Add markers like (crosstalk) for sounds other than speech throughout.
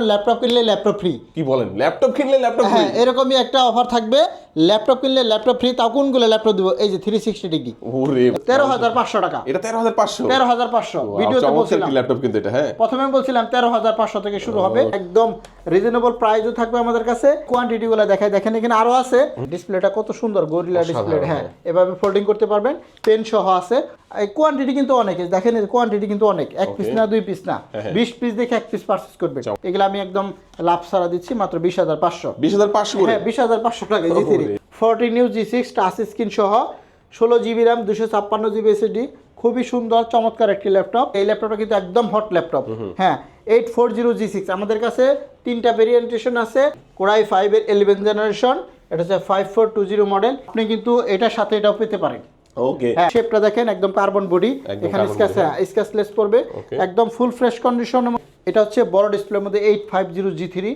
Laptop কিনলে laptop free কি বলেন? ল্যাপটপ কিনলে ল্যাপটপ হ্যাঁ এরকমই একটা অফার থাকবে। ল্যাপটপ কিনলে ল্যাপটপ ফ্রি তাও কোনগুলো ল্যাপটপ দিব? এই যে থ্রি সিক্সটি ডিগ্রি। ওরে তেরো হাজার পাঁচশো টাকা। এটা তেরো হাজার পাঁচশো? তেরো হাজার পাঁচশো। ভিডিওতে বলছিলাম। ল্যাপটপ কিন্তু এটা হ্যাঁ। প্রথমে বলছিলাম তেরো হাজার পাঁচশো থেকে শুরু হবে। একদম রিজনেবল প্রাইসও থাকবে আমাদের কাছে। কোয়ান্টিটি গুলো দেখায় দেখেন এখানে আরও আছে। ডিসপ্লেটা কত সুন্দর গরিলা ডিসপ্লে হ্যাঁ। এভাবে ফোল্ডিং করতে পারবেন। পেন সহ আছে। এই কোয়ান্টিটি কিন্তু অনেক। দেখেন কোয়ান্টিটি কিন্তু অনেক। এক পিস না দুই পিস না। হ্যাঁ, হ্যাঁ। বিশ পিস দেখে এক পিস পারচেস করবে চাও। আমি একদম লাভ সারা দিচ্ছি মাত্র বিশ হাজার পাঁচশো। বিশ হাজার পাঁচশো হ্যাঁ বিশ হাজার পাঁচশো টাকা জি থ্রি ওরে। Fourteen new G six touch screen সহ ষোলো জিবি র্যাম দুশো ছাপ্পান্ন জিবি এসএসডি খুবই সুন্দর চমৎকার একটি ল্যাপটপ। এই ল্যাপটপটা কিন্তু একদম হট ল্যাপটপ। হ্যাঁ eight four zero G six. আমাদের কাছে তিনটা ভেরিয়েন্টেশন আছে কোরাই ফাইভের ইলেভেন জেনারেশন এটা হচ্ছে five four two zero model আপনি কিন্তু এটার সাথে এটাও পেতে পারেন। ওকে হ্যাঁ শেপটা দেখেন একদম কার্বন বডি এখানে স্ক্যাচ। স্ক্যাচলেস পড়বে। একদম ফুল ফ্রেশ কন্ডিশন এটা হচ্ছে বড় ডিসপ্লের মধ্যে eight five zero G three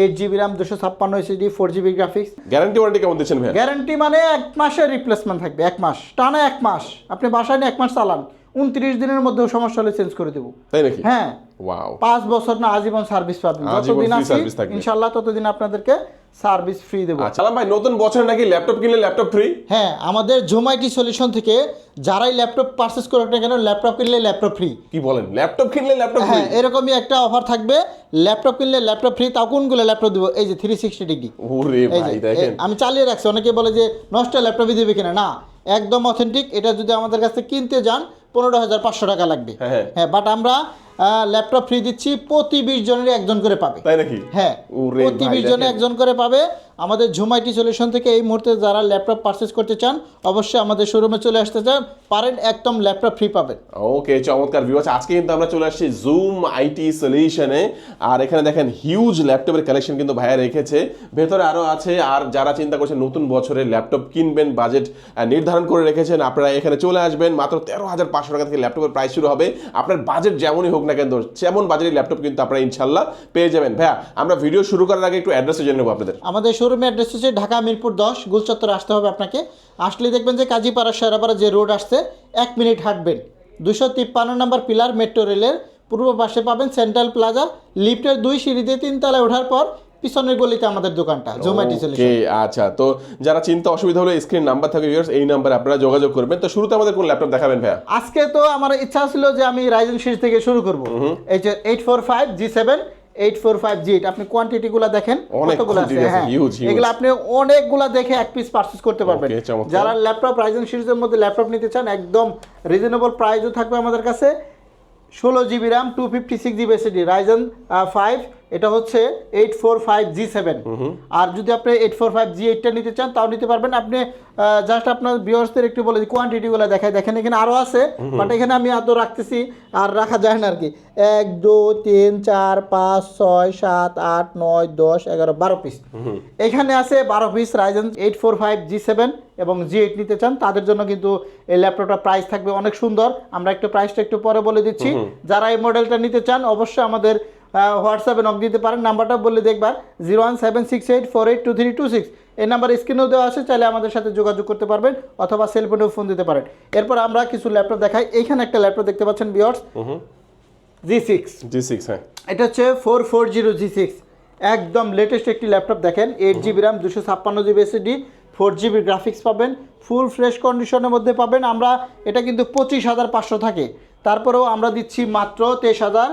eight GB RAM দুশো ছাপ্পান্ন SSD four GB graphics guarantee warranty কেমন দিচ্ছেন ভাই গ্যারান্টি মানে এক মাসের রিপ্লেসমেন্ট থাকবে এক মাস। টানা এক মাস। আপনি বাসায় নিয়ে এক মাস চালান উনত্রিশ দিনের মধ্যে সমস্যা হলে চেঞ্জ করে দেবো। তাই নাকি? হ্যাঁ। পাঁচ বছর না আজীবন সার্ভিস পাবেন। যতদিন আছি ইনশাল্লাহ ততদিন আপনাদেরকে সার্ভিস ফ্রি দেবো। আচ্ছা সালাম ভাই নতুন বছরে নাকি ল্যাপটপ কিনলে ল্যাপটপ ফ্রি হ্যাঁ আমাদের জোমাইটি সলিউশন থেকে যারাই ল্যাপটপ পারচেস করুক না কেন ল্যাপটপ কিনলে ল্যাপটপ ফ্রি কি বলেন ল্যাপটপ কিনলে ল্যাপটপ ফ্রি হ্যাঁ এরকমই একটা অফার থাকবে। ল্যাপটপ কিনলে ল্যাপটপ ফ্রি তাও কোনগুলো ল্যাপটপ দিব? এই যে থ্রি সিক্সটি ডিগ্রি। ওরে ভাই দেখেন। আমি চালিয়ে রাখছি। অনেকে বলে যে নষ্ট ল্যাপটপই দিবে কিনা? না একদম অথেন্টিক এটা যদি আমাদের কাছে কিনতে যান পনেরো হাজার পাঁচশো টাকা লাগবে। হ্যাঁ, হ্যাঁ। হ্যাঁ বাট আমরা ল্যাপটপ ফ্রি দিচ্ছি প্রতি বিশ জনের একজন করে পাবে। তাই নাকি? হ্যাঁ প্রতি বিশ জনে। একজন করে পাবে। আমাদের ঝুমাইটি সলিউশন থেকে এই মুহূর্তে যারা ল্যাপটপ পারচেস করতে চান অবশ্যই আমাদের শোরুমে চলে আসতে চান। পারেন একদম ল্যাপটপ ফ্রি পাবেন। ওকে চমৎকার ভিউয়ার্স আজকে কিন্তু আমরা চলে আসছি জুম আইটি সলিউশনে আর এখানে দেখেন হিউজ ল্যাপটপের কালেকশন কিন্তু ভাইয়া রেখেছে। ভেতরে আরও আছে আর যারা চিন্তা করছেন নতুন বছরে ল্যাপটপ কিনবেন বাজেট নির্ধারণ করে রেখেছেন আপনারা এখানে চলে আসবেন। মাত্র তেরো হাজার পাঁচশো টাকা থেকে ল্যাপটপের প্রাইস শুরু হবে। আপনার বাজেট যেমনই হোক না কেন যেমন বাজারের ল্যাপটপ কিন্তু আপনারা ইনশাল্লাহ পেয়ে যাবেন। ভাইয়া, আমরা ভিডিও শুরু করার আগে একটু অ্যাড্রেসে জেনে নেব আপনাদের। আমাদের শোরুমের অ্যাড্রেস হচ্ছে ঢাকা মিরপুর দশ গুলচত্বরে আসতে হবে আপনাকে। আসলে দেখবেন যে কাজীপাড়া, শেরাপাড়া যে রোড আসছে, এক মিনিট হাঁটবেন। দুশো তিপ্পান্ন নম্বর পিলার মেট্রো রেলের পূর্ব পাশে পাবেন সেন্ট্রাল প্লাজা লিফটের দুই সিঁড়িতে তিনতলায় ওঠার পর পিছনের গলিতে আমাদের দোকানটা জোম্যাটি সলিউশন আচ্ছা তো যারা চিন্তা অসুবিধা হলে স্ক্রিন নাম্বার থাকে viewers, এই নাম্বারে আপনারা যোগাযোগ করবেন। তো শুরুতে আমাদের কোন ল্যাপটপ দেখাবেন ভাইয়া? আজকে তো আমার ইচ্ছা ছিল যে আমি রাইজেন সিরিজ থেকে শুরু করব। এই যে eight four five G seven eight four five G eight আপনি কোয়ান্টিটিগুলো দেখেন কতগুলো আছে? হ্যাঁ. এগুলো আপনি অনেকগুলো দেখে এক পিস পারচেস করতে পারবেন। যারা ল্যাপটপ রাইজেন সিরিজের মধ্যে ল্যাপটপ নিতে চান একদম রিজনেবল প্রাইসও থাকবে আমাদের কাছে। ষোলো GB RAM two fifty six GB SSD Ryzen five এটা হচ্ছে eight four five G seven আর যদি আপনি এইট ফোর ফাইভ জি এইটটা নিতে চান তাও নিতে পারবেন। আপনি জাস্ট আপনার ভিউয়ার্সদের একটু বলে কোয়ান্টিটিগুলো দেখায় দেখেন এখানে আরও আছে বাট এখানে আমি এত রাখতেছি আর রাখা যায় না আর কি এক দুই তিন চার পাঁচ ছয় সাত আট নয় দশ এগারো বারো পিস এখানে আছে বারো piece Ryzen eight four five G seven এবং জি এইট নিতে চান। তাদের জন্য কিন্তু এই ল্যাপটপটা প্রাইস থাকবে অনেক সুন্দর। আমরা একটু প্রাইসটা একটু পরে বলে দিচ্ছি। যারা এই মডেলটা নিতে চান অবশ্যই আমাদের হোয়াটসঅ্যাপে নক দিতে পারেন। নাম্বারটা বললে দেখবার। Zero one seven six eight four eight two three two six এই নাম্বার স্ক্রিনেও দেওয়া আছে চাইলে আমাদের সাথে যোগাযোগ করতে পারবেন অথবা সেলফোনেও ফোন দিতে পারেন। এরপর আমরা কিছু ল্যাপটপ দেখাই। এইখানে একটা ল্যাপটপ দেখতে পাচ্ছেন বিয়ার্স জি সিক্স জি সিক্স হ্যাঁ। এটা হচ্ছে four four zero G six একদম লেটেস্ট একটি ল্যাপটপ দেখেন। এইট জিবি র্যাম দুশো ছাপ্পান্ন GB SSD four GB graphics পাবেন। ফুল ফ্রেশ কন্ডিশনের মধ্যে পাবেন। আমরা এটা কিন্তু পঁচিশ হাজার পাঁচশো থাকে। তারপরেও আমরা দিচ্ছি মাত্র তেইশ হাজার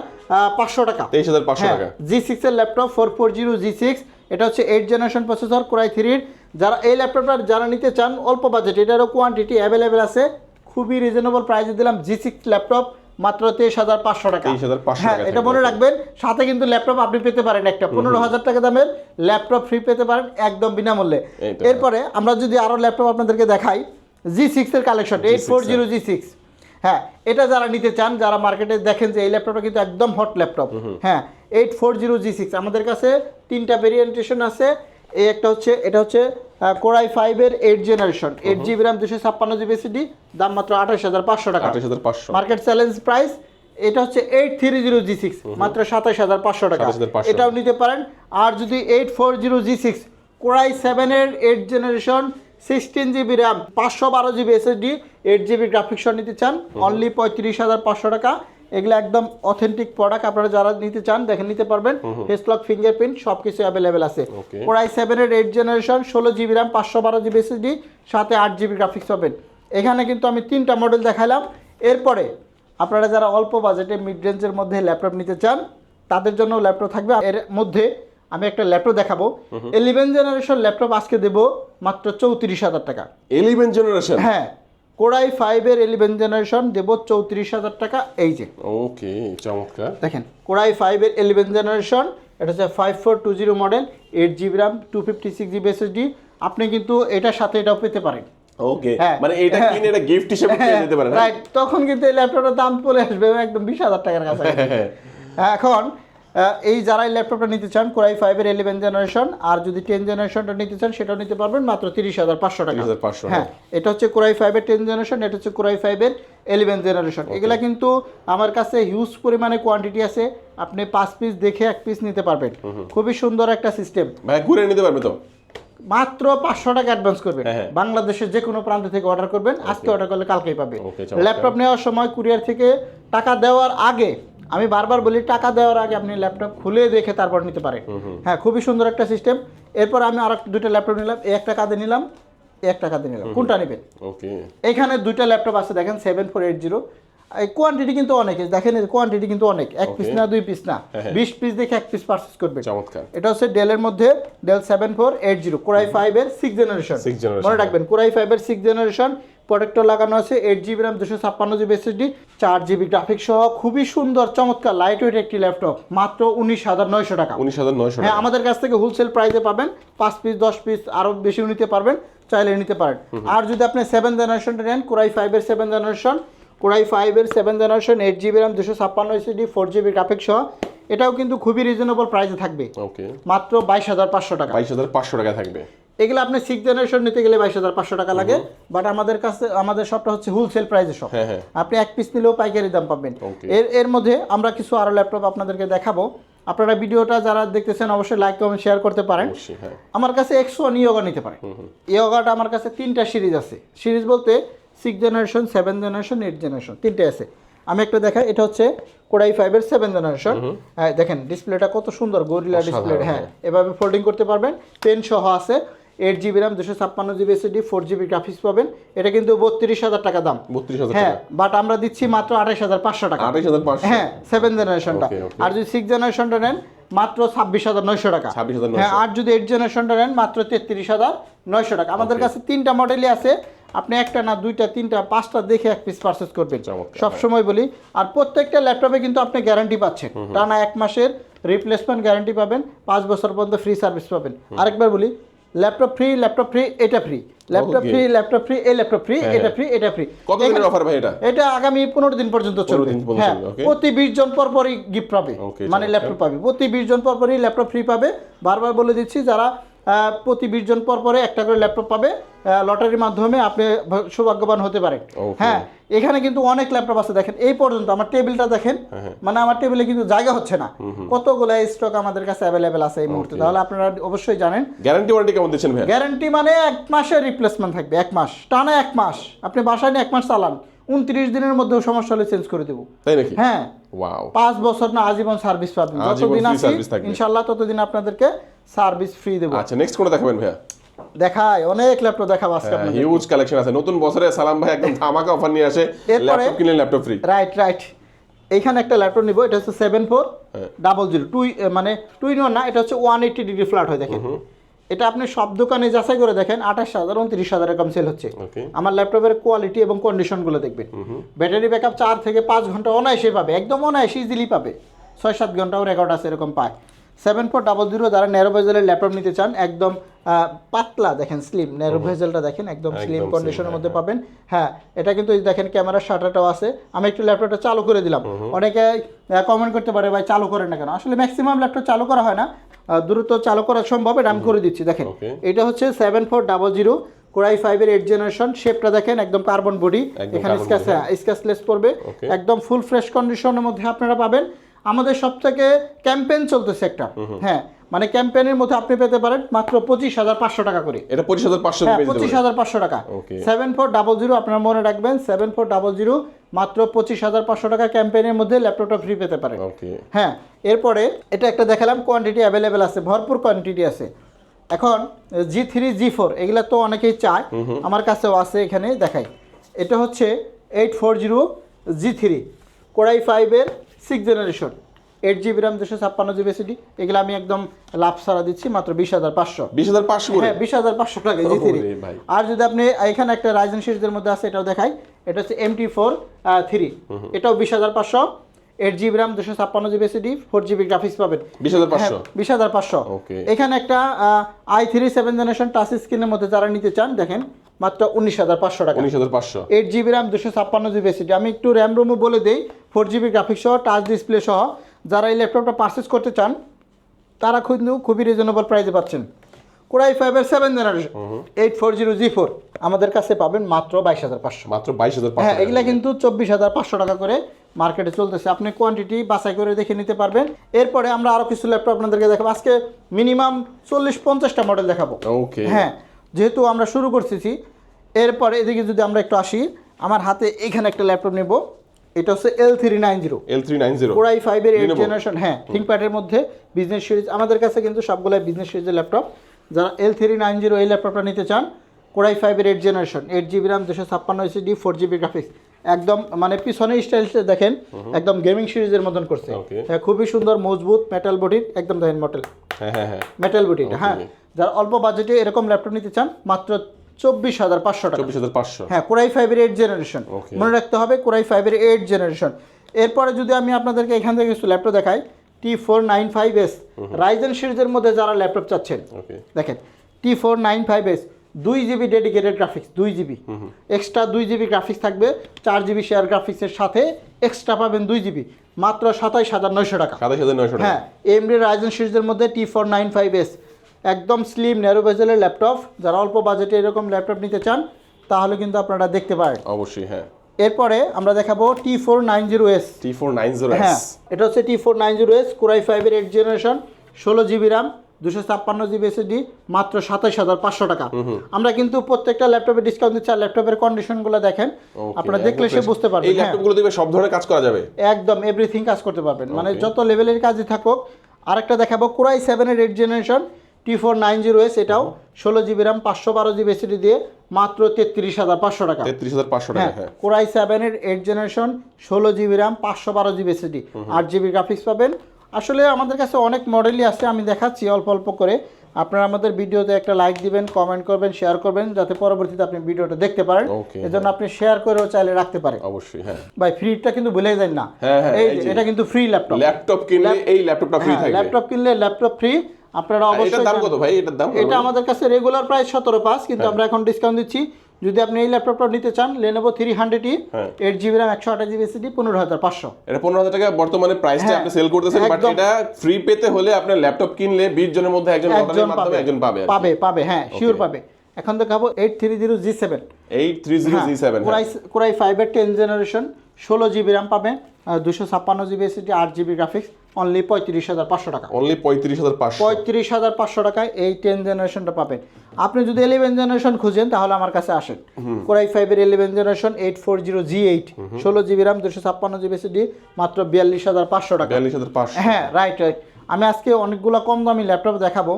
পাঁচশো টাকা। তেইশ হাজার পাঁচশো হ্যাঁ টাকা। জি সিক্সের laptop four four zero G six এটা হচ্ছে এইট জেনারেশন প্রসেসর কোরাই থ্রির যারা এই ল্যাপটপটা যারা নিতে চান অল্প বাজেট এটারও কোয়ান্টিটি অ্যাভেলেবেল আছে। খুবই রিজনেবল প্রাইসে দিলাম জি সিক্স ল্যাপটপ মাত্র তেইশ হাজার পাঁচশো টাকা। 23,500 হ্যাঁ টাকা এটা মনে রাখবেন সাথে কিন্তু ল্যাপটপ আপনি পেতে পারেন একটা। পনেরো হাজার টাকা দামের ল্যাপটপ ফ্রি পেতে পারেন একদম বিনামূল্যে। এরপরে আমরা যদি আরও ল্যাপটপ আপনাদেরকে দেখাই জি সিক্সের collection eight four zero G six হ্যাঁ এটা যারা নিতে চান যারা মার্কেটে দেখেন যে এই ল্যাপটপটা কিন্তু একদম হট ল্যাপটপ হ্যাঁ eight four zero G six আমাদের কাছে তিনটা ভেরিয়েন্টেশন আছে। এই একটা হচ্ছে এটা হচ্ছে কোরাই ফাইভের eight generation eight GB RAM দুশো ছাপ্পান্ন জিবি এসিডি দাম মাত্র আঠাশ হাজার পাঁচশো টাকা। আঠাশ হাজার পাঁচশো। মার্কেট চ্যালেঞ্জ প্রাইস এটা হচ্ছে eight three zero G six মাত্র সাতাশ হাজার পাঁচশো টাকা। 27,500 এটাও নিতে পারেন। আর যদি eight four zero G six core i সেভেনের eight generation sixteen GB RAM পাঁচশো বারো GB SSD eight GB graphics নিতে চান অনলি পঁয়ত্রিশ হাজার পাঁচশো টাকা। এগুলো একদম অথেন্টিক প্রোডাক্ট আপনারা যারা নিতে চান দেখেন নিতে পারবেন। ফেসলক ফিঙ্গারপ্রিন্ট সব কিছু অ্যাভেলেবেল আছে. কোরাই সেভেনের এইট জেনারেশন ষোলো জিবি র্যাম পাঁচশো বারো জিবি এসএসডি সাথে আট জিবি গ্রাফিক্স পাবেন। এখানে কিন্তু আমি তিনটা মডেল দেখালাম এরপরে আপনারা যারা অল্প বাজেটে মিড রেঞ্জের মধ্যে ল্যাপটপ নিতে চান তাদের জন্য ল্যাপটপ থাকবে। এর মধ্যে আমি একটা ল্যাপটপ দেখাবো ইলেভেন জেনারেশন ল্যাপটপ আজকে দেবো মাত্র চৌত্রিশ হাজার টাকা ইলেভেন জেনারেশন হ্যাঁ কোরাই ফাইভের ইলেভেন জেনারেশন দেবো চৌত্রিশ হাজার টাকা এই যে ওকে চমৎকার দেখেন কোরাই ফাইভের ইলেভেন জেনারেশন এটা হচ্ছে five four two zero model eight GB RAM two fifty six GB SSD আপনি কিন্তু এটার সাথে এটাও পেতে পারেন ওকে হ্যাঁ। মানে এটা হ্যাঁ। কিনে এটা গিফট হিসেবে পারেন হ্যাঁ? রাইট তখন কিন্তু এই ল্যাপটপটার দাম চলে আসবে একদম বিশ হাজার টাকার কাছে (laughs) হ্যাঁ। এখন এই যারা এই ল্যাপটপটা নিতে চান কোরাই ফাইভের ইলেভেন জেনারেশন আর যদি টেন জেনারেশনটা নিতে চান সেটাও নিতে পারবেন মাত্র তিরিশ হাজার পাঁচশো টাকা। 30,500, হ্যাঁ। এটা হচ্ছে কোরাই ফাইভের টেন জেনারেশন এটা হচ্ছে কোরাই ফাইভের ইলেভেন জেনারেশন এগুলা কিন্তু আমার কাছে হিউজ পরিমাণে কোয়ান্টিটি আছে আপনি পাঁচ পিস দেখে এক পিস নিতে পারবেন। খুবই সুন্দর একটা সিস্টেম ভাই ঘুরে নিতে পারবে তো? মাত্র পাঁচশো টাকা অ্যাডভান্স করবেন। হ্যাঁ, হ্যাঁ। বাংলাদেশের যে কোনো প্রান্ত থেকে অর্ডার করবেন। আজকে অর্ডার করলে কালকেই পাবে। ল্যাপটপ নেওয়ার সময় কুরিয়ার থেকে টাকা দেওয়ার আগে আমি বারবার বলি টাকা দেওয়ার আগে আপনি ল্যাপটপ খুলে দেখে তারপর নিতে পারেন। হ্যাঁ খুবই সুন্দর একটা সিস্টেম এরপর আমি আর দুটো ল্যাপটপ নিলাম এই একটা কাঁধে নিলাম এই একটা কাঁধে নিলাম কোনটা নেবেন? এখানে দুইটা ল্যাপটপ আছে দেখেন seven four eight zero quantity কিন্তু অনেক দেখেন কোয়ান্টিটি কিন্তু অনেক। এক পিস না দুই পিস না। হ্যাঁ, হ্যাঁ। বিশ পিস দেখে এক পিস পারচেস করবে চমৎকার। এটা হচ্ছে ডেলের মধ্যে Dell seven four eight zero core i five এর সিক্স জেনারেশন মনে রাখবেন কোরাই ফাইভ এর সিক্স জেনারেশন প্রোডাক্টর লাগানো আছে এইট জিবি র্যাম দুশো ছাপ্পান্ন জিবি এসএসডি চার জিবি গ্রাফিক্স সহ খুবই সুন্দর চমৎকার লাইট ওয়েট একটি ল্যাপটপ মাত্র উনিশ হাজার নয়শো টাকা। উনিশ হাজার নয়শো হ্যাঁ আমাদের কাছ থেকে হোলসেল প্রাইসে পাবেন পাঁচ পিস দশ পিস আরও বেশিও নিতে পারবেন চাইলে নিতে পারেন। আর যদি আপনি সেভেন জেনারেশনটা নেন কোরাই ফাইভের সেভেন জেনারেশন কোরাই ফাইভের seven generation eight GB RAM দুশো ছাপ্পান্ন এসএসডি ফোর জিবি গ্রাফিক্স সহ এটাও কিন্তু খুবই রিজনেবল প্রাইসে থাকবে। ওকে মাত্র বাইশ হাজার পাঁচশো টাকা। বাইশ হাজার পাঁচশো টাকা থাকবে। এগুলো আপনি সিক্স জেনারেশন নিতে গেলে বাইশ হাজার পাঁচশো টাকা লাগে বাট আমাদের কাছে আমাদের শপটা হচ্ছে হোলসেল প্রাইসে হ্যাঁ হ্যাঁ। আপনি এক পিস নিলেও পাইকারি দাম পাবেন। এর এর মধ্যে আমরা কিছু আরও ল্যাপটপ আপনাদেরকে দেখাবো। আপনারা ভিডিওটা যারা দেখতেছেন অবশ্যই লাইক কমেন্ট শেয়ার করতে পারেন। হ্যাঁ। আমার কাছে একশো ইয়োগা নিতে পারেন ইয়োগাটা আমার কাছে তিনটা সিরিজ আছে। সিরিজ বলতে six generation seven generation eight generation তিনটে আছে। আমি একটা দেখাই এটা হচ্ছে কোডাই ফাইভের সেভেন জেনারেশন হ্যাঁ দেখেন ডিসপ্লেটা কত সুন্দর গরিলা ডিসপ্লে হ্যাঁ এভাবে ফোল্ডিং করতে পারবেন। পেন সহ আছে। এইট জিবি র্যাম দুশো ছাপ্পান্ন GB SSD four GB graphics পাবেন। এটা কিন্তু বত্রিশ হাজার টাকা দাম। বত্রিশ হাজার হ্যাঁ বাট আমরা দিচ্ছি মাত্র আঠাশ হাজার পাঁচশো টাকা। আঠাইশ হাজার পাঁচশো। হ্যাঁ সেভেন জেনারেশনটা. আর যদি সিক্স জেনারেশনটা নেন মাত্র ছাব্বিশ হাজার নয়শো টাকা। 26,900 হ্যাঁ আর যদি এইট জেনারেশনটা নেন মাত্র তেত্রিশ হাজার নয়শো টাকা। আমাদের কাছে তিনটা মডেলই আছে। আপনি একটা না দুইটা তিনটা পাঁচটা দেখে এক পিস পারচেস করবেন। সব সময় বলি আর প্রত্যেকটা ল্যাপটপে কিন্তু আপনি গ্যারান্টি পাচ্ছেন। টানা এক মাসের রিপ্লেসমেন্ট গ্যারান্টি পাবেন। পাঁচ বছর পর্যন্ত ফ্রি সার্ভিস পাবেন। আরেকবার বলি ল্যাপটপ ফ্রি ল্যাপটপ ফ্রি এটা free. Laptop free laptop free এই ল্যাপটপ ফ্রি হ্যাঁ, এটা ফ্রি এটা ফ্রি। কত দিনের অফার ভাই এটা? এটা আগামী পনেরো দিন পর্যন্ত চলবে। হ্যাঁ প্রতি বিশ জন পর পরই গিফট পাবে মানে ল্যাপটপ পাবে। প্রতি বিশ জন পর পরই ল্যাপটপ ফ্রি পাবে। বারবার বলে দিচ্ছি যারা প্রতি বিশ জন পর পরে একটা করে ল্যাপটপ পাবে। লটারির মাধ্যমে আপনি সৌভাগ্যবান হতে পারেন। হ্যাঁ এখানে কিন্তু অনেক ল্যাপটপ আছে দেখেন এই পর্যন্ত আমার টেবিলটা দেখেন হ্যাঁ, মানে আমার টেবিলে কিন্তু জায়গা হচ্ছে না। কতগুলো স্টক আমাদের কাছে অ্যাভেলেবেল আছে এই মুহূর্তে? তাহলে আপনারা অবশ্যই জানেন। গ্যারান্টি ওয়ারেন্টি কেমন দিচ্ছেন ভাই গ্যারান্টি মানে এক মাসের রিপ্লেসমেন্ট থাকবে এক মাস টানা এক মাস। আপনি বাসায় নিয়ে এক মাস চালান। উনত্রিশ দিনের মধ্যেও সমস্যা হলে চেঞ্জ করে দেবো। তাই নাকি? হ্যাঁ। পাঁচ বছর না আজীবন সার্ভিস পাবেন। যতদিন আছি ইনশাল্লাহ ততদিন আপনাদেরকে সার্ভিস ফ্রি দেবো। আচ্ছা নেক্সট কোনটা দেখাবেন ভাইয়া? দেখায় অনেক ল্যাপটপ দেখাবো আজকে আপনাদের হিউজ কালেকশন আছে। নতুন বছরে সালাম ভাই একদম ধামাকা অফার নিয়ে আসে। ল্যাপটপ কিনলে ল্যাপটপ ফ্রি রাইট রাইট এইখানে একটা ল্যাপটপ নিব এটা হচ্ছে seven four. Double zero two মানে টু ইন ওয়ান না এটা হচ্ছে ওয়ান এইটি ডিগ্রি ফ্ল্যাট হয় দেখেন। এটা আপনি সব দোকানে যাচাই করে দেখেন আঠাশ হাজার উনত্রিশ হাজার এরকম সেল হচ্ছে। আমার ল্যাপটপের কোয়ালিটি এবং কন্ডিশনগুলো দেখবেন। ব্যাটারি ব্যাক আপ চার থেকে পাঁচ ঘণ্টা অনায়াসে পাবে একদম অনায়াসে ইজিলি পাবে। ছয় সাত ঘন্টাও রেকর্ড আছে এরকম পায়। সেভেন ফোর ডাবল জিরো যারা ন্যারো ভেজেলের ল্যাপটপ নিতে চান একদম পাতলা দেখেন স্লিম ন্যারো ভেজেলটা দেখেন একদম স্লিম কন্ডিশনের হ্যাঁ, মধ্যে পাবেন। হ্যাঁ এটা কিন্তু দেখেন ক্যামেরার শাটারটাও আছে। আমি একটু ল্যাপটপটা চালু করে দিলাম। অনেকে কমেন্ট করতে পারে ভাই চালু করেন না কেন? আসলে ম্যাক্সিমাম ল্যাপটপ চালু করা হয় না। দ্রুত চালু করা সম্ভব এটা আমি করে দিচ্ছি দেখেন। এটা হচ্ছে seven four double zero core i ফাইভের এইট জেনারেশন শেপটা দেখেন একদম কার্বন বডি এখানে স্ক্যাচ স্ক্যাচলেস পড়বে। একদম ফুল ফ্রেশ কন্ডিশনের মধ্যে আপনারা পাবেন। আমাদের সব থেকে ক্যাম্পেইন চলতেছে একটা। হ্যাঁ মানে ক্যাম্পেইনের মধ্যে আপনি পেতে পারেন মাত্র পঁচিশ হাজার পাঁচশো টাকা করে। এটা পঁচিশ হাজার পাঁচশো হ্যাঁ পঁচিশ হাজার পাঁচশো টাকা. সেভেন ফোর ডাবল জিরো আপনারা মনে রাখবেন সেভেন ফোর ডাবল জিরো মাত্র পঁচিশ হাজার পাঁচশো টাকা ক্যাম্পেইনের মধ্যে ল্যাপটপটা ফ্রি পেতে পারেন। হ্যাঁ এরপরে এটা একটা দেখালাম কোয়ান্টিটি অ্যাভেলেবেল আছে ভরপুর কোয়ান্টিটি আছে। এখন জি থ্রি জি ফোর এগুলা তো অনেকেই চায়। আমার কাছেও আছে এখানে দেখাই। এটা হচ্ছে eight four zero G three core i ফাইভের six generation eight GB RAM দুশো ছাপ্পান্ন জিবি এসিডি এগুলো আমি একদম লাভ সারা দিচ্ছি মাত্র বিশ হাজার পাঁচশো। বিশ হাজার পাঁচশো হ্যাঁ বিশ হাজার পাঁচশো টাকা জি থ্রি আর যদি আপনি এখানে একটা রাইজেন সিরিজের মধ্যে আছে এটাও দেখাই এটা হচ্ছে এম টি ফোর থ্রি এটাও বিশ হাজার পাঁচশো এইট জিবি র্যাম দুশো ছাপ্পান্ন GB SSD four GB graphics পাবেন। বিশ হাজার পাঁচশো? বিশ হাজার পাঁচশো। এখানে একটা i three seven generation touch স্ক্রিনের মধ্যে যারা নিতে চান দেখেন মাত্র উনিশ হাজার পাঁচশো টাকা। উনিশ হাজার পাঁচশো। এইট জিবি র্যাম দুশো ছাপ্পান্ন জিবি এসিডি আমি একটু র্যাম রোমও বলে দিই ফোর জিবি গ্রাফিক্স সহ টাচ ডিসপ্লে সহ যারা এই ল্যাপটপটা পারচেস করতে চান তারা কিন্তু খুবই রিজনেবল প্রাইসে পাচ্ছেন। কোরাই ফাইভের seven generation eight four zero G four আমাদের কাছে পাবেন মাত্র বাইশ হাজার পাঁচশো। মাত্র বাইশ হাজার হ্যাঁ এগুলা কিন্তু চব্বিশ হাজার পাঁচশো টাকা করে মার্কেটে চলতেছে। আপনি কোয়ান্টিটি বাছাই করে দেখে নিতে পারবেন। এরপরে আমরা আরও কিছু ল্যাপটপ আপনাদেরকে দেখাবো। আজকে মিনিমাম চল্লিশ পঞ্চাশটা মডেল দেখাবো। ওকে হ্যাঁ যেহেতু আমরা শুরু করতেছি এরপর এদিকে যদি আমরা একটু আসি আমার হাতে এখানে একটা ল্যাপটপ নেব। এটা হচ্ছে L three nine zero L three nine zero core i ফাইভের এইট জেনারেশন হ্যাঁ থিঙ্কপ্যাডের মধ্যে বিজনেস সিরিজ আমাদের কাছে কিন্তু সবগুলাই বিজনেস সিরিজের ল্যাপটপ। যারা এল থ্রি নাইন জিরো এই ল্যাপটপটা নিতে চান কোরাই ফাইভের eight generation eight GB RAM দুশো ছাপ্পান্ন এসিডি ফোর জিবি গ্রাফিক্স একদম মানে পিছনে স্টাইলটা দেখেন একদম গেমিং সিরিজের মতন করছে। হ্যাঁ খুবই সুন্দর মজবুত মেটাল বডির একদম দেখেন মডেল হ্যাঁ হ্যাঁ হ্যাঁ। মেটাল বডির হ্যাঁ। যারা অল্প বাজেটে এরকম ল্যাপটপ নিতে চান মাত্র চব্বিশ হাজার পাঁচশো টাকা। চব্বিশ হাজার পাঁচশো। হ্যাঁ কোরাই ফাইভের এইট জেনারেশন মনে রাখতে হবে কোরাই ফাইভের এইট জেনারেশন এরপরে যদি আমি আপনাদেরকে এখান থেকে কিছু ল্যাপটপ দেখাই T four nine five S Ryzen সিরিজের মধ্যে যারা ল্যাপটপ চাচ্ছেন দেখেন T four nine five S দুই জিবি ডেডিকেটেড গ্রাফিক্স দুই জিবি এক্সট্রা দুই জিবি গ্রাফিক্স থাকবে চার জিবি শেয়ার গ্রাফিক্সের সাথে এক্সট্রা পাবেন দুই জিবি মাত্র সাতাইশ হাজার নয়শো টাকা। সাতাশ হাজার নয়শো টাকা। হ্যাঁ এমডি রাইজেন সিরিজের মধ্যে T four nine five S একদম স্লিম ন্যারো বেজেলের ল্যাপটপ যারা অল্প বাজেটে এরকম ল্যাপটপ নিতে চান তাহলে কিন্তু আপনারা দেখতে পারেন। অবশ্যই হ্যাঁ। এরপরে আমরা দেখাবো T four nine zero S T four nine zero হ্যাঁ এটা হচ্ছে T four nine zero S core i ফাইভের এইট জেনারেশন ষোলো জিবি র্যাম দুশো ছাপ্পান্ন জিবি এসএসডি মাত্র সাতাইশ হাজার পাঁচশো টাকা। আমরা কিন্তু প্রত্যেকটা ল্যাপটপে ডিসকাউন্ট দিচ্ছি আর ল্যাপটপের কন্ডিশনগুলো দেখেন আপনারা দেখলে সে বুঝতে পারবেন হ্যাঁ ল্যাপটপগুলো দিবে সব ধরনের কাজ করা যাবে? একদম এভরিথিং কাজ করতে পারবেন। মানে যত লেভেলের কাজই থাকুক আরেকটা দেখাবো কোরাই সেভেনের eight generation T four nine zero S এটাও ষোলো জিবি র্যাম পাঁচশো বারো জিবি এসিডি দিয়ে মাত্র তেত্রিশ হাজার পাঁচশো টাকা। তেত্রিশ হাজার পাঁচশো টাকা হ্যাঁ হ্যাঁ। কোরাই সেভেনের এইট জেনারেশন ষোলো জিবি র্যাম পাঁচশো বারো জিবি এসিডি আট জিবি গ্রাফিক্স পাবেন আসলে আমাদের কাছে অনেক মডেলই আছে আমি দেখাচ্ছি অল্প অল্প করে। আপনারা আমাদের ভিডিওতে একটা লাইক দিবেন কমেন্ট করবেন শেয়ার করবেন যাতে পরবর্তীতে আপনি ভিডিওটা দেখতে পারেন। এজন্য আপনি শেয়ার করেও চাইলে রাখতে পারেন। অবশ্যই হ্যাঁ। ভাই ফ্রিটা কিন্তু ভুলে যান না। হ্যাঁ, হ্যাঁ, এই। এটা কিন্তু ফ্রি ল্যাপটপ ল্যাপটপ কিনলে এই ল্যাপটপটা ফ্রি থাকবে। ল্যাপটপ কিনলে ল্যাপটপ ফ্রি আপনারা অবশ্যই এটার দাম কত ভাই? এটার দাম এটা আমাদের কাছে রেগুলার প্রাইস সতেরো পাঁচ কিন্তু হ্যাঁ। আমরা এখন ডিসকাউন্ট দিচ্ছি। যদি আপনি এই ল্যাপটপটা নিতে চান লেনোভো থ্রি হান্ড্রেডই হ্যাঁ। এইট জিবি র্যাম একশো আঠাশ জিবি এসিডি পনেরো হাজার পাঁচশো। এটা পনেরো হাজার টাকা বর্তমানে প্রাইসটা হ্যাঁ, আপনি সেল করতেছেন বাট এটা ফ্রি পেতে হলে আপনার ল্যাপটপ কিনলে বিশ জনের মধ্যে একজন একজন মাধ্যমে পাবে। একজন পাবে পাবে পাবে হ্যাঁ শিওর পাবে। এখন দেখাবো eight three zero G seven eight three zero G seven core i ফাইভের টেন জেনারেশন ষোলো জিবি র্যাম পাবেন দুশো ছাপ্পান্ন জিবি এসিডি আট জিবি গ্রাফিক্স অনলি পঁয়ত্রিশ হাজার পাঁচশো টাকা। অনলি পঁয়ত্রিশ হাজার পাঁচশো। পঁয়ত্রিশ হাজার পাঁচশো টাকায় এই টেন জেনারেশনটা পাবেন। আপনি যদি ইলেভেন জেনারেশন খুঁজেন তাহলে আমার কাছে আসেন। কোরাই ফাইভের eleven generation eight four zero G eight ষোলো জিবি র্যাম দুশো ছাপ্পান্ন জিবি এসিডি মাত্র বিয়াল্লিশ হাজার পাঁচশো টাকা। বিয়াল্লিশ হাজার পাঁচশো। হ্যাঁ রাইট রাইট আমি আজকে অনেকগুলো কম দামি ল্যাপটপ দেখাবো।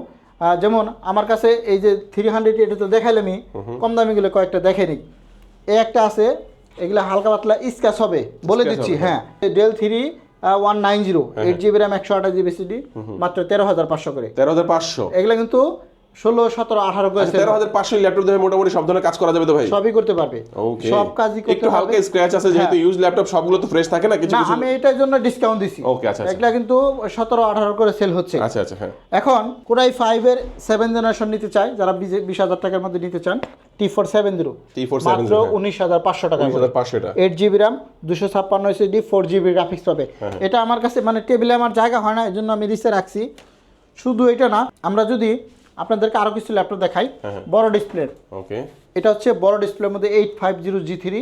যেমন আমার কাছে এই যে থ্রি হান্ড্রেড এটা তো দেখাইলামই কম দামিগুলো কয়েকটা দেখে নিই এই একটা আছে এগুলো হালকা পাতলা স্ক্যাচ হবে বলে দিচ্ছি হ্যাঁ। Dell three one nine zero eight GB RAM একশো আঠাশ জিবি সিডি মাত্র তেরো হাজার পাঁচশো করে। তেরো হাজার পাঁচশো? এগুলো কিন্তু ষোলো সতেরো আঠারো আচ্ছা, তেরো হাজার পাঁচশো ল্যাপটপ দিয়ে মোটামুটি সব ধরনের কাজ করা যাবে তো ভাই? সবই করতে পারবে। সব কাজই একটু হালকা স্ক্র্যাচ আছে যেহেতু ইউজ ল্যাপটপ সবগুলো তো ফ্রেশ থাকে না কিছু না আমি এটার জন্য ডিসকাউন্ট দিছি। ওকে আচ্ছা আচ্ছা। এগুলা কিন্তু সতেরো আঠারো করে সেল হচ্ছে। আচ্ছা আচ্ছা হ্যাঁ। এখন কোরাই ফাইভের সেভেন জেনারেশন নিতে চাই যারা বিশ- হাজার টাকার মধ্যে নিতে চান T four seven zero T470 মাত্র উনিশ হাজার পাঁচশো টাকা পাঁচশো এটা। এইট জিবি র্যাম দুশো ছাপ্পান্ন এসএসডি ফোর জিবি গ্রাফিক্স পাবে। হ্যাঁ, এটা আমার কাছে মানে টেবিলে আমার জায়গা হয় না এই জন্য আমি রিসে রাখছি। শুধু এটা না আমরা যদি আপনাদেরকে আরও কিছু ল্যাপটপ দেখাই। হ্যাঁ, বড় ডিসপ্লে ওকে এটা হচ্ছে বড় ডিসপ্লের মধ্যে eight five zero G three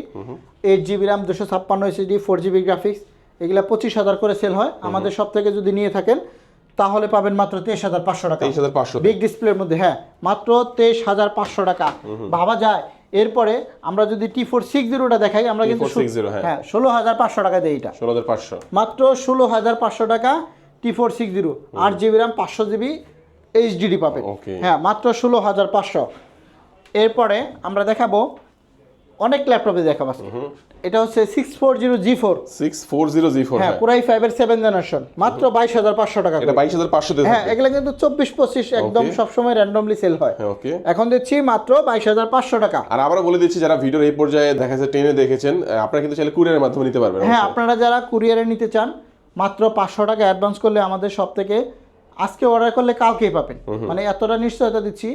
eight GB RAM দুশো ছাপ্পান্ন এসএসডি ফোর জিবি গ্রাফিক্স এগুলা পঁচিশ হাজার করে সেল হয়। আমাদের সব থেকে যদি নিয়ে থাকেন তাহলে পাবেন মাত্র তেইশ হাজার পাঁচশো টাকা। তেইশ হাজার পাঁচশো বিগ ডিসপ্লের মধ্যে হ্যাঁ মাত্র তেইশ হাজার পাঁচশো টাকা। ভাবা যায়। এরপরে আমরা যদি টি ফোর সিক্স জিরোটা দেখাই আমরা কিন্তু হ্যাঁ। হ্যাঁ ষোলো হাজার পাঁচশো টাকা দিই এটা। ষোলো হাজার পাঁচশো। মাত্র ষোলো হাজার পাঁচশো টাকা টি ফোর সিক্স জিরো আট জিবি র্যাম পাঁচশো জিবি এইচডিডি পাবেন। হ্যাঁ মাত্র ষোলো হাজার পাঁচশো। এরপরে আমরা দেখাবো অনেক ল্যাপটপে দেখাবো এটা হচ্ছে six four zero G four six four zero G four হ্যাঁ পুরাই ফাইভের সেভেন জেনারেশন মাত্র বাইশ হাজার পাঁচশো টাকা এটা বাইশ হাজার পাঁচশো হ্যাঁ এগুলো কিন্তু চব্বিশ পঁচিশ একদম সবসময় র্যান্ডমলি সেল হয়। হ্যাঁ ওকে এখন দিচ্ছি মাত্র বাইশ হাজার পাঁচশো টাকা। আর আবারও বলে দিচ্ছি যারা ভিডিওর এই পর্যায়ে দেখা যাচ্ছে টেনে দেখেছেন আপনারা কিন্তু চাইলে কুরিয়ারের মাধ্যমে নিতে পারবেন হ্যাঁ আপনারা যারা কুরিয়ারে নিতে চান মাত্র পাঁচশো টাকা অ্যাডভান্স করলে আমাদের সব থেকে আজকে অর্ডার করলে কালকেই পাবেন। মানে এতটা নিশ্চয়তা দিচ্ছি।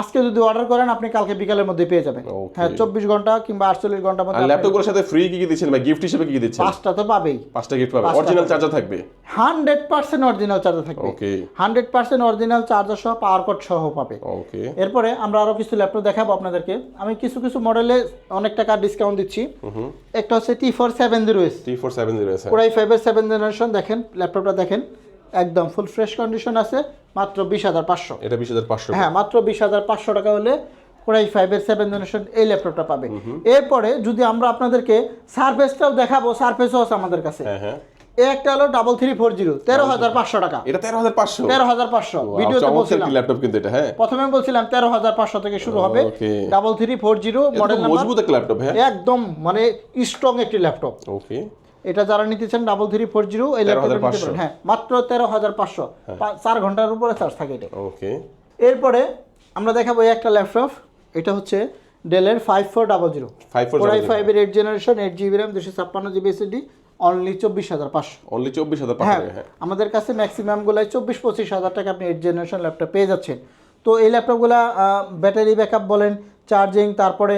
আজকে যদি অর্ডার করেন আপনি কালকে বিকালের মধ্যে পেয়ে যাবেন। হ্যাঁ চব্বিশ ঘণ্টা কিংবা আটচল্লিশ ঘণ্টার মধ্যে ল্যাপটপগুলোর সাথে ফ্রি কি কি দিচ্ছেন বা গিফট হিসেবে কি কি দিচ্ছেন? পাঁচটা তো পাবেই। পাঁচটা গিফট পাবে অরিজিনাল চার্জার থাকবে? হান্ড্রেড পার্সেন্ট অরিজিনাল চার্জার থাকবে। Okay hundred percent original charger সহ পাওয়ার কোড সহ পাবে। ওকে এরপরে আমরা আরও কিছু ল্যাপটপ দেখাবো আপনাদেরকে। আমি কিছু কিছু মডেলে অনেক টাকা ডিসকাউন্ট দিচ্ছি। একটা হচ্ছে T four seven zero S T four seven zero আছে পুরাই ফাইভের সেভেন জেনারেশন দেখেন ল্যাপটপটা দেখেন। একদম ফুল ফ্রেশ কন্ডিশন আছে মাত্র বিশ হাজার পাঁচশো। এটা বিশ হাজার পাঁচশো হ্যাঁ মাত্র বিশ হাজার পাঁচশো টাকা হলে ফাইভের সেভেন জেনারেশন এই ল্যাপটপটা পাবে। এরপরে যদি আমরা আপনাদেরকে সার্ফেসটাও দেখাবো সার্ফেসও আছে আমাদের কাছে। হ্যাঁ হ্যাঁ। একটা হলো ডাবল থ্রি ফোর জিরো তেরো হাজার পাঁচশো টাকা। এটা তেরো হাজার পাঁচশো? তেরো হাজার পাঁচশো। ভিডিওতে বলছিলাম। ল্যাপটপ কিন্তু এটা হ্যাঁ। প্রথমে বলছিলাম তেরো হাজার পাঁচশো থেকে শুরু হবে। Double three four zero model number মজবুত একটা ল্যাপটপ হ্যাঁ। একদম মানে স্ট্রং একটি ল্যাপটপ ওকে। এটা যারা নিতে চান ডাবল থ্রি ফোর জিরো এই ল্যাপটপটা নিতে 13,500 পারেন হ্যাঁ মাত্র তেরো হাজার পাঁচশো। চার ঘণ্টার উপরে চার্জ থাকে এটা ওকে এরপরে আমরা দেখাবো একটা ল্যাপটপ এটা হচ্ছে ডেলের five four double zero five four i ফাইভের eight generation eight GB RAM দুশো ছাপ্পান্ন জিবি এসএসডি অনলি চব্বিশ হাজার পাঁচশো। অনলি চব্বিশ হাজার হ্যাঁ হ্যাঁ। আমাদের কাছে ম্যাক্সিমাম গুলাই চব্বিশ পঁচিশ হাজার টাকা আপনি এইট জেনারেশন ল্যাপটপ পেয়ে যাচ্ছেন। তো এই ল্যাপটপগুলা ব্যাটারি ব্যাকআপ বলেন চার্জিং তারপরে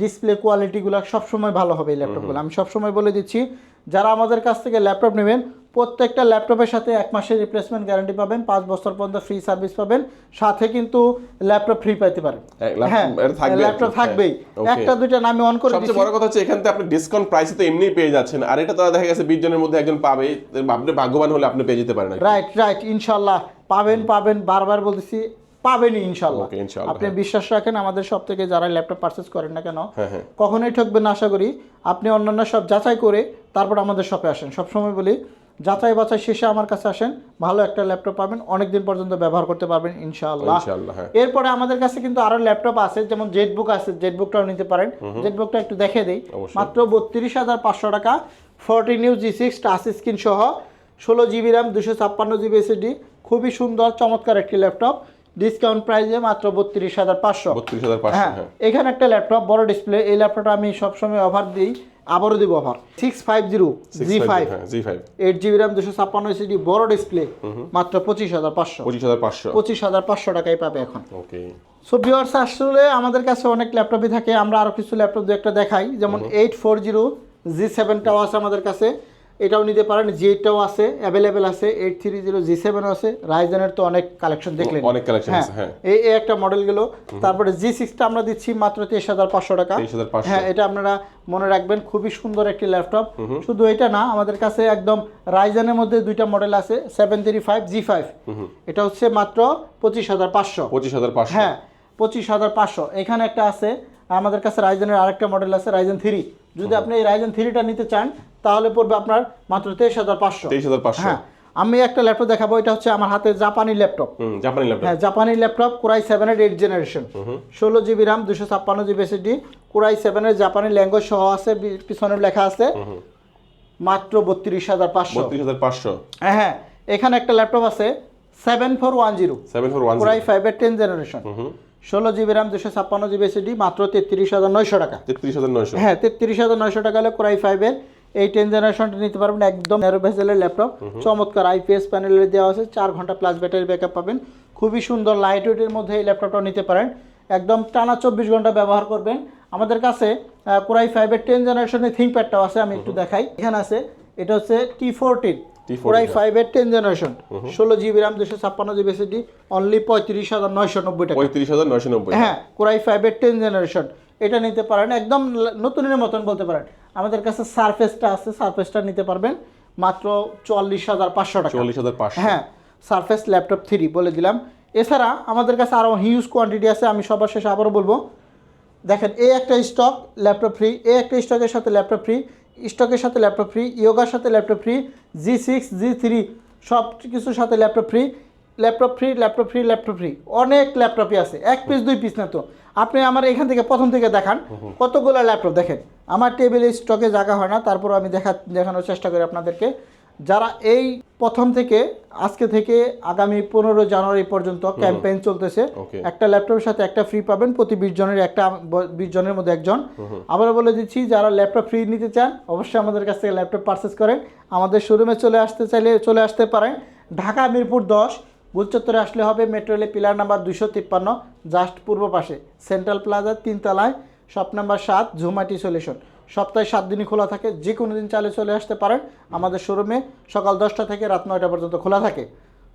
ডিসপ্লে কোয়ালিটিগুলো সবসময় ভালো হবে এই ল্যাপটপগুলো আমি সবসময় বলে দিচ্ছি যারা আমাদের কাছ থেকে ল্যাপটপ নেবেন প্রত্যেকটা ল্যাপটপের সাথে এক মাসের রিপ্লেসমেন্ট গ্যারান্টি পাবেন পাঁচ বছর পর্যন্ত ফ্রি সার্ভিস পাবেন সাথে কিন্তু ল্যাপটপ ফ্রি পাইতে পারেন হ্যাঁ ল্যাপটপ থাকবেই হ্যাঁ, একটা দুইটা নামে অন করে সবচেয়ে বড় কথা হচ্ছে এখান থেকে আপনি ডিসকাউন্ট প্রাইসে তো এমনিই পেয়ে যাচ্ছেন। আর এটা তো দেখা গেছে বিশ জনের মধ্যে একজন পাবে আপনি ভাগ্যবান হলে আপনি পেয়ে যেতে পারেন রাইট রাইট ইনশাল্লাহ। পাবেন পাবেন বারবার বলতেছি পাবেনই ইনশাল্লাহ ইনশাআল্লাহ, আপনি বিশ্বাস রাখেন আমাদের সব থেকে যারা ল্যাপটপ পারচেস করেন না কেন হ্যাঁ হ্যাঁ। কখনোই ঠকবেন না আশা করি। আপনি অন্যান্য সব যাচাই করে তারপর আমাদের শপে আসেন। সবসময় বলি যাচাই বাছাই শেষে আমার কাছে আসেন ভালো একটা ল্যাপটপ পাবেন অনেক দিন পর্যন্ত ব্যবহার করতে পারবেন ইনশাআল্লাহ। হ্যাঁ। এরপরে আমাদের কাছে কিন্তু আরও ল্যাপটপ আছে যেমন জেটবুক আছে জেটবুকটাও নিতে পারেন। জেটবুকটা একটু দেখে দিই। মাত্র বত্রিশ হাজার পাঁচশো টাকা fourteen new G six touch screen সহ ষোলো জিবি র্যাম দুশো ছাপ্পান্ন জিবি এসএসডি খুবই সুন্দর চমৎকার একটি ল্যাপটপ। ডিসকাউন্ট প্রাইসে মাত্র বত্রিশ হাজার পাঁচশো। বত্রিশ হাজার পাঁচশো হ্যাঁ হ্যাঁ। এখানে একটা ল্যাপটপ বড় ডিসপ্লে এই ল্যাপটপটা আমি সবসময় অফার দিই আবারও দিব offer. Six five zero G five G five eight GB RAM দুশো ছাপ্পান্ন সিডি বড় ডিসপ্লে মাত্র পঁচিশ হাজার পাঁচশো। পঁচিশ হাজার পাঁচশো। পঁচিশ হাজার পাঁচশো টাকায় পাবে এখন। ওকে। সো ভিউয়ার্স আসলে আমাদের কাছে অনেক ল্যাপটপই থাকে আমরা আরও কিছু ল্যাপটপ দু একটা দেখাই যেমন এইট ফোর জিরো জি সেভেনটাও আছে আমাদের কাছে। এটাও নিতে পারেন জি এইটটাও আছে অ্যাভেলেবেল আছে এইট থ্রি জিরো জি সেভেনও আছে। রাইজেনের তো অনেক কালেকশন দেখলেন। অনেক collection আছে, হ্যাঁ। এই একটা মডেল গেল। তারপরে জি সিক্সটা আমরা দিচ্ছি মাত্র তেইশ হাজার পাঁচশো টাকা। 23,500 হ্যাঁ এটা আপনারা মনে রাখবেন খুবই সুন্দর একটি ল্যাপটপ শুধু এটা না আমাদের কাছে একদম রাইজেনের মধ্যে দুইটা মডেল আছে seven three five G five এটা হচ্ছে মাত্র পঁচিশ হাজার পাঁচশো। পঁচিশ হাজার পাঁচশো। হ্যাঁ পঁচিশ হাজার পাঁচশো। এখানে একটা আছে আমাদের কাছে রাইজেনের আরেকটা মডেল আছে রাইজেন থ্রি যদি আপনি এই রাইজেন থ্রিটা নিতে চান তাহলে পড়বে আপনার মাত্র তেইশ হাজার পাঁচশো। তেইশ হাজার পাঁচশো। হ্যাঁ আমি একটা ল্যাপটপ দেখাবো এটা হচ্ছে আমার হাতে জাপানি ল্যাপটপ। জাপানি ল্যাপটপ। হ্যাঁ জাপানি ল্যাপটপ কুরাই সেভেনের এইট জেনারেশন ষোলো জিবি র্যাম দুশো ছাপ্পান্ন জিবি এসএসডি কুরাই সেভেনের জাপানি ল্যাঙ্গুয়েজ সহ আছে পিছনে লেখা আছে মাত্র বত্রিশ হাজার পাঁচশো। বত্রিশ হাজার পাঁচশো। হ্যাঁ হ্যাঁ এখানে একটা ল্যাপটপ আছে seven four one zero seven four one core i ফাইভের টেন জেনারেশন ষোলো জিবি র্যাম দুশো ছাপ্পান্ন জিবি এসএসডি মাত্র তেত্রিশ হাজার নয়শো টাকা। তেত্রিশ হাজার নয়শো। হ্যাঁ তেত্রিশ হাজার নয়শো টাকা হলে কোরাই ফাইভের এই টেন জেনারেশনটা নিতে পারবেন একদম ন্যারো ভেসেলের ল্যাপটপ চমৎকার আইপিএস প্যানেলের দেওয়া আছে চার ঘণ্টা প্লাস ব্যাটারি ব্যাকআপ পাবেন। খুবই সুন্দর লাইট ওয়েটের মধ্যে এই ল্যাপটপটা নিতে পারেন। একদম টানা চব্বিশ ঘণ্টা ব্যবহার করবেন। আমাদের কাছে কোরাই ফাইভের টেন জেনারেশনের থিঙ্কপ্যাডটাও আছে আমি একটু দেখাই। এখানে আছে এটা হচ্ছে T fourteen T14 core i ফাইভের টেন জেনারেশন ষোলো জিবি র্যাম দুশো ছাপ্পান্ন জিবি এসএসডি অনলি পঁয়ত্রিশ হাজার নয়শো নব্বই টাকা। পঁয়ত্রিশ হাজার নয়শো নব্বই হ্যাঁ কোরাই ফাইভের টেন জেনারেশন এটা নিতে পারেন একদম নতুনের মতন বলতে পারেন। আমাদের কাছে সারফেসটা আছে সারফেসটা নিতে পারবেন মাত্র চুয়াল্লিশ হাজার পাঁচশো টাকা। চল্লিশ হাজার পাঁচশো। হ্যাঁ সারফেস ল্যাপটপ থ্রি বলে দিলাম। এছাড়া আমাদের কাছে আরও হিউজ কোয়ান্টিটি আছে আমি সবার শেষে আবারও বলব। দেখেন এই একটা স্টক ল্যাপটপ ফ্রি এই একটা স্টকের সাথে ল্যাপটপ ফ্রি স্টকের সাথে ল্যাপটপ ফ্রি ইয়োগার সাথে laptop free G six G three সব কিছুর সাথে laptop free laptop free laptop free laptop free. অনেক ল্যাপটপই আছে এক পিস দুই পিস না তো। আপনি আমার এখান থেকে প্রথম থেকে দেখান কতগুলো ল্যাপটপ দেখেন। আমার টেবিলে স্টকে জায়গা হয় না তারপর আমি দেখা দেখানোর চেষ্টা করি আপনাদেরকে। যারা এই প্রথম থেকে আজকে থেকে আগামী পনেরো জানুয়ারি পর্যন্ত ক্যাম্পেইন চলতেছে. একটা ল্যাপটপের সাথে একটা ফ্রি পাবেন। প্রতি বিশ জনের একটা বিশ জনের মধ্যে একজন। আবার বলে দিচ্ছি যারা ল্যাপটপ ফ্রি নিতে চান অবশ্যই আমাদের কাছ থেকে ল্যাপটপ পারচেস করেন। আমাদের শোরুমে চলে আসতে চাইলে চলে আসতে পারেন। ঢাকা মিরপুর দশ গুলচত্বরে আসলে হবে মেট্রো রেলে পিলার নাম্বার দুশো তিপ্পান্ন জাস্ট পূর্ব পাশে। সেন্ট্রাল প্লাজার তিনতলায় শপ নাম্বার সাত ঝুমাটি সলিউশন সপ্তাহে সাত দিনই খোলা থাকে যে কোনো দিন চালে চলে আসতে পারেন আমাদের শোরুমে সকাল দশটা থেকে রাত নয়টা পর্যন্ত খোলা থাকে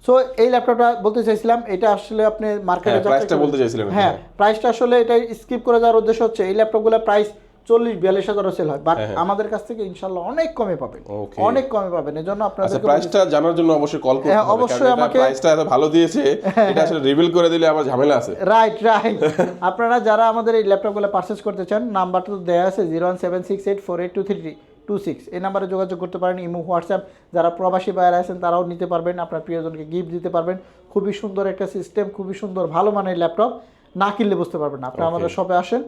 সো এই ল্যাপটপটা বলতে চাইছিলাম এটা আসলে আপনি মার্কেটে হ্যাঁ, price টা বলতে চাইছিলেন, হ্যাঁ হ্যাঁ। প্রাইসটা আসলে এটা স্কিপ করে যাওয়ার উদ্দেশ্য হচ্ছে এই ল্যাপটপগুলো প্রাইস চল্লিশ বিয়াল্লিশ হাজারও সেল হয় বাট হ্যাঁ, হ্যাঁ। আমাদের কাছ থেকে ইনশাল্লাহ অনেক কমে পাবেন অনেক কমে পাবেন আচ্ছা আপনাদের প্রাইসটা জানার জন্য অবশ্যই কল করতে হ্যাঁ, হবে অবশ্যই আমাকে-। প্রাইসটা এত ভালো দিয়েছে (laughs) এটা আসলে রিভিল করে দিলে আমার ঝামেলা আছে। রাইট রাইট (laughs) আপনারা যারা আমাদের এই ল্যাপটপগুলো পারচেস করতে চান নাম্বারটা তো দেওয়া আছে zero one seven six eight four eight two three two six এই নাম্বারে যোগাযোগ করতে পারেন ইমো হোয়াটসঅ্যাপ যারা প্রবাসী বাইরে আছেন তারাও নিতে পারবেন আপনার প্রিয়জনকে গিফট দিতে পারবেন। খুবই সুন্দর একটা সিস্টেম খুবই সুন্দর ভালো মানের ল্যাপটপ না কিনলে বুঝতে পারবেন আপনি আমাদের শপে আসেন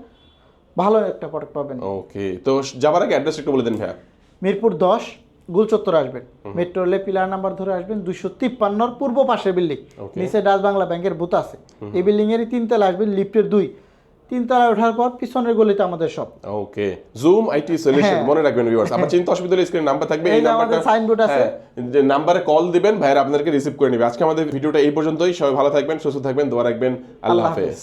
ভালো একটা প্রোডাক্ট পাবেন। ওকে তো যাবার আগে অ্যাড্রেস একটু বলে দেন ভাইয়া। মিরপুর দশ গুলচত্বর আসবেন। মেট্রো রেলে পিলার নাম্বার ধরে আসবেন দুশো তিপ্পান্নর পূর্ব পাশের বিল্ডিং। নিচে ডাচ বাংলা ব্যাংকের বুথ আছে। এই বিল্ডিং এরই তিনতলা আসবেন লিফটের দুই। তিনতলায় ওঠার পর পিছনের গলিতে আমাদের সব ওকে জুম আইটি সলিউশন হ্যাঁ। মনে রাখবেন ভিউয়ার্স আপনার চিন্তা অসুবিধা হলে স্ক্রিনে নাম্বার থাকবে এই নাম্বারটা signboard আছে। হ্যাঁ, যে নাম্বারে কল দিবেন ভাইরা আপনাদেরকে রিসিভ করে নেবে। আজকে আমাদের ভিডিওটা এই পর্যন্তই সবাই ভালো থাকবেন সুস্থ থাকবেন দোয়া রাখবেন আল্লাহ হাফেজ।